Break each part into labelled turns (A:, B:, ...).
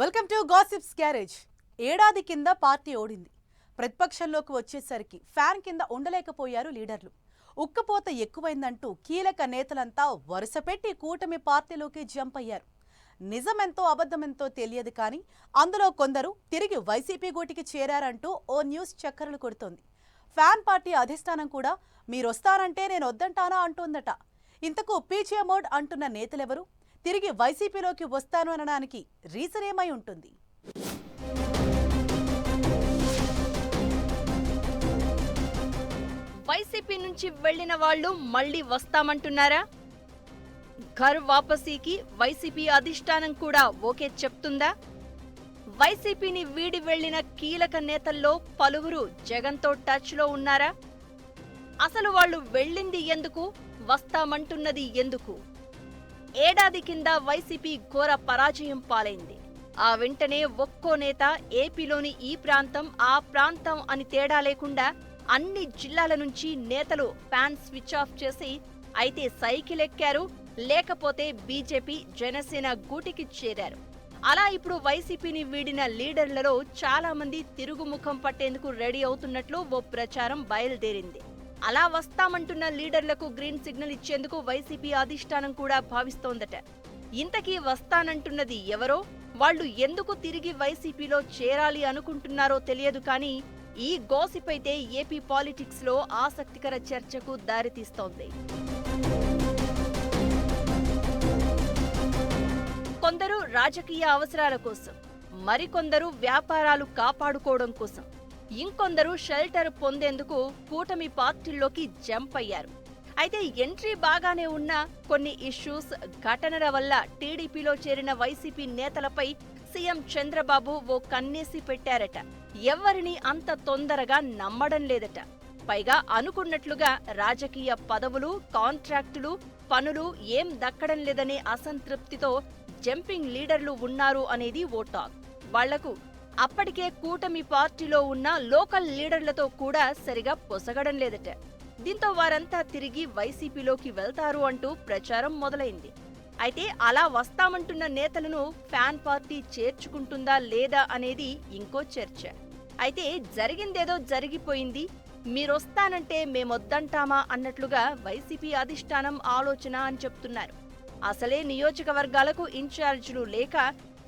A: Welcome to gossips garage. ఏడాది కింద party ఓడింది. ప్రతిపక్షంలోకి వచ్చేసరికి ఫ్యాన్ కింద ఉండలేకపోయారు లీడర్లు. ఉక్కపోత ఎక్కువైందంటూ కీలక నేతలంతా వరుసపెట్టి కూటమి పార్టీలోకి జంప్ అయ్యారు. నిజమెంతో అబద్ధమెంతో తెలియదు కానీ అందులో కొందరు తిరిగి వైసీపీ గూటికి చేరారంటూ ఓ న్యూస్ చక్కర్లు కొడుతోంది. ఫ్యాన్ పార్టీ అధిష్టానం కూడా మీరొస్తారంటే నేను వద్దంటానా అంటోందట. ఇంతకు పీచే మోడ్ అంటున్న నేతలెవరు? తిరిగి వైసీపీలోకి వస్తాను అనడానికి రీజన్ ఏమై ఉంటుంది?
B: వైసీపీ నుంచి వెళ్ళిన వాళ్ళు మళ్ళీ వస్తామంటున్నారా? ఘర్ వాపసీకి వైసీపీ అధిష్టానం కూడా ఓకే చెప్తుందా? వైసీపీని వీడి వెళ్ళిన కీలక నేతల్లో పలువురు జగన్తో టచ్లో ఉన్నారా? అసలు వాళ్ళు వెళ్ళింది ఎందుకు? వస్తామంటున్నది ఎందుకు? ఏడాది కింద వైసీపీ ఘోర పరాజయం పాలైంది. ఆ వెంటనే ఒక్కో నేత ఏపీలోని ఈ ప్రాంతం ఆ ప్రాంతం అని తేడా లేకుండా అన్ని జిల్లాల నుంచి నేతలు ఫ్యాన్ స్విచ్ ఆఫ్ చేసి అయితే సైకిల్ ఎక్కారు. లేకపోతే బీజేపీ జనసేన గూటికి చేరారు. అలా ఇప్పుడు వైసీపీని వీడిన లీడర్లలో చాలా మంది తిరుగుముఖం పట్టేందుకు రెడీ అవుతున్నట్లు ఓ ప్రచారం బయలుదేరింది. అలా వస్తామంటున్న లీడర్లకు గ్రీన్ సిగ్నల్ ఇచ్చేందుకు వైసీపీ అధిష్టానం కూడా భావిస్తోందట. ఇంతకీ వస్తానంటున్నది ఎవరో? వాళ్ళు ఎందుకు తిరిగి వైసీపీలో చేరాలి అనుకుంటున్నారో తెలియదు కానీ ఈ గోసిప్ అయితే ఏపీ పాలిటిక్స్లో ఆసక్తికర చర్చకు దారితీస్తోంది. కొందరు రాజకీయ అవసరాల కోసం మరికొందరు వ్యాపారాలు కాపాడుకోవడం కోసం ఇంకొందరు షెల్టర్ పొందేందుకు కూటమి పార్టీల్లోకి జంప్ అయ్యారు. అయితే ఎంట్రీ బాగానే ఉన్న కొన్ని ఇష్యూస్ ఘటనల వల్ల టీడీపీలో చేరిన వైసీపీ నేతలపై సీఎం చంద్రబాబు ఓ కన్నేసి పెట్టారట. ఎవరిని అంత తొందరగా నమ్మడం లేదట. పైగా అనుకున్నట్లుగా రాజకీయ పదవులు కాంట్రాక్టులు పనులు ఏం దక్కడం లేదనే అసంతృప్తితో జంపింగ్ లీడర్లు ఉన్నారు అనేది ఓ టాక్. వాళ్ళకు అప్పటికే కూటమి పార్టీలో ఉన్న లోకల్ లీడర్లతో కూడా సరిగా పొసగడం లేదట. దీంతో వారంతా తిరిగి వైసీపీలోకి వెళ్తారు అంటూ ప్రచారం మొదలైంది. అయితే అలా వస్తామంటున్న నేతలను ఫ్యాన్ పార్టీ చేర్చుకుంటుందా లేదా అనేది ఇంకో చర్చ. అయితే జరిగిందేదో జరిగిపోయింది. మీరొస్తానంటే మేమొద్దంటామా అన్నట్లుగా వైసీపీ అధిష్టానం ఆలోచన అని చెప్తున్నారు. అసలే నియోజకవర్గాలకు ఇన్ఛార్జీలు లేక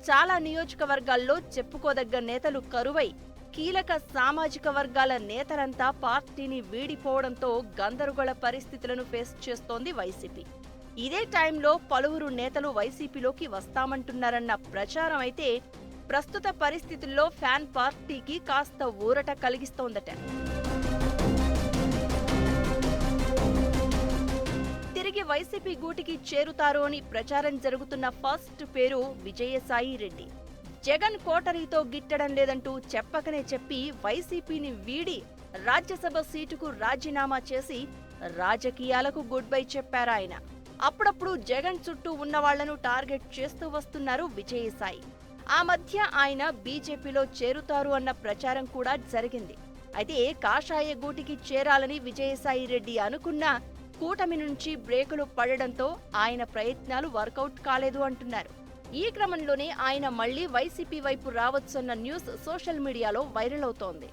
B: చాలా నియోజకవర్గాల్లో చెప్పుకోదగ్గ నేతలు కరువై కీలక సామాజిక వర్గాల నేతలంతా పార్టీని వీడిపోవడంతో గందరగోళ పరిస్థితులను ఫేస్ చేస్తోంది వైసీపీ. ఇదే టైంలో పలువురు నేతలు వైసీపీలోకి వస్తామంటున్నారన్న ప్రచారం అయితే ప్రస్తుత పరిస్థితుల్లో ఫ్యాన్ పార్టీకి కాస్త ఊరట కలిగిస్తోందట. తిరిగి వైసీపీ గూటికి చేరుతారు అని ప్రచారం జరుగుతున్న ఫస్ట్ పేరు విజయసాయి రెడ్డి. జగన్ కోటరీతో గిట్టడం లేదంటూ చెప్పకనే చెప్పి వైసీపీని వీడి రాజ్యసభ సీటుకు రాజీనామా చేసి రాజకీయాలకు గుడ్ బై చెప్పారాయన అప్పుడప్పుడు జగన్ చుట్టూ ఉన్న వాళ్ళను టార్గెట్ చేస్తూ వస్తున్నారు విజయసాయి. ఆ మధ్య ఆయన బీజేపీలో చేరుతారు అన్న ప్రచారం కూడా జరిగింది. అయితే కాషాయ గూటికి చేరాలని విజయసాయి రెడ్డి అనుకున్నా కూటమి నుంచి బ్రేకులు పడడంతో ఆయన ప్రయత్నాలు వర్కౌట్ కాలేదు అంటున్నారు. ఈ క్రమంలోనే ఆయన మళ్ళీ వైసీపీ వైపు రావచ్చన్న న్యూస్ సోషల్ మీడియాలో వైరల్ అవుతోంది.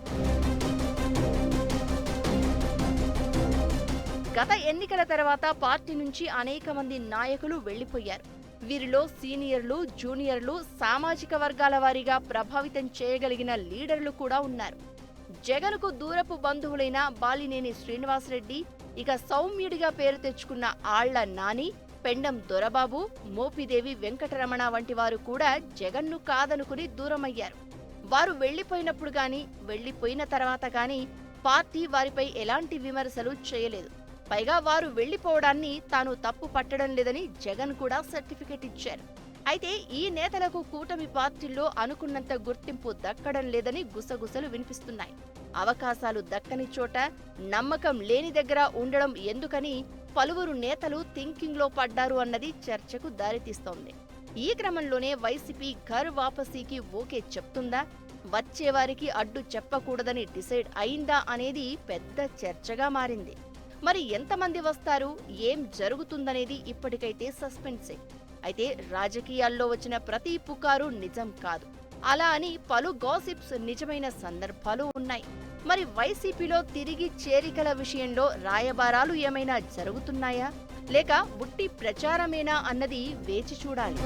B: గత ఎన్నికల తర్వాత పార్టీ నుంచి అనేక మంది నాయకులు వెళ్ళిపోయారు వీరిలో సీనియర్లు జూనియర్లు సామాజిక వర్గాల వారీగా ప్రభావితం చేయగలిగిన లీడర్లు కూడా ఉన్నారు. జగన్కు దూరపు బంధువులైన బాలినేని శ్రీనివాసరెడ్డి ఇక సౌమ్యుడిగా పేరు తెచ్చుకున్న ఆళ్ళ నాని పెండం దొరబాబు మోపిదేవి వెంకటరమణ వంటి వారు కూడా జగన్ను కాదనుకుని దూరమయ్యారు. వారు వెళ్ళిపోయినప్పుడు గాని వెళ్ళిపోయిన తర్వాత గాని పార్టీ వారిపై ఎలాంటి విమర్శలు చేయలేదు. పైగా వారు వెళ్ళిపోవడాన్ని తాను తప్పు పట్టడం లేదని జగన్ కూడా సర్టిఫికెట్ ఇచ్చారు. అయితే ఈ నేతలకు కూటమి పార్టీల్లో అనుకున్నంత గుర్తింపు దక్కడం లేదని గుసగుసలు వినిపిస్తున్నాయి. అవకాశాలు దక్కని చోట నమ్మకం లేని దగ్గర ఉండడం ఎందుకని పలువురు నేతలు థింకింగ్లో పడ్డారు అన్నది చర్చకు దారితీస్తోంది. ఈ క్రమంలోనే వైసీపీ ఘర్ వాపసీకి ఓకే చెప్తుందా? వచ్చేవారికి అడ్డు చెప్పకూడదని డిసైడ్ అయిందా అనేది పెద్ద చర్చగా మారింది. మరి ఎంతమంది వస్తారు? ఏం జరుగుతుందనేది ఇప్పటికైతే సస్పెన్సే. అయితే రాజకీయాల్లో వచ్చిన ప్రతి పుకారు నిజం కాదు. అలా అని పలు గాసిప్స్ నిజమైన సందర్భాలు ఉన్నాయి. మరి వైసీపీలో తిరిగి చేరికల విషయంలో రాయబారాలు ఏమైనా జరుగుతున్నాయా? లేక బుట్టి ప్రచారమేనా అన్నది వేచి చూడాలి.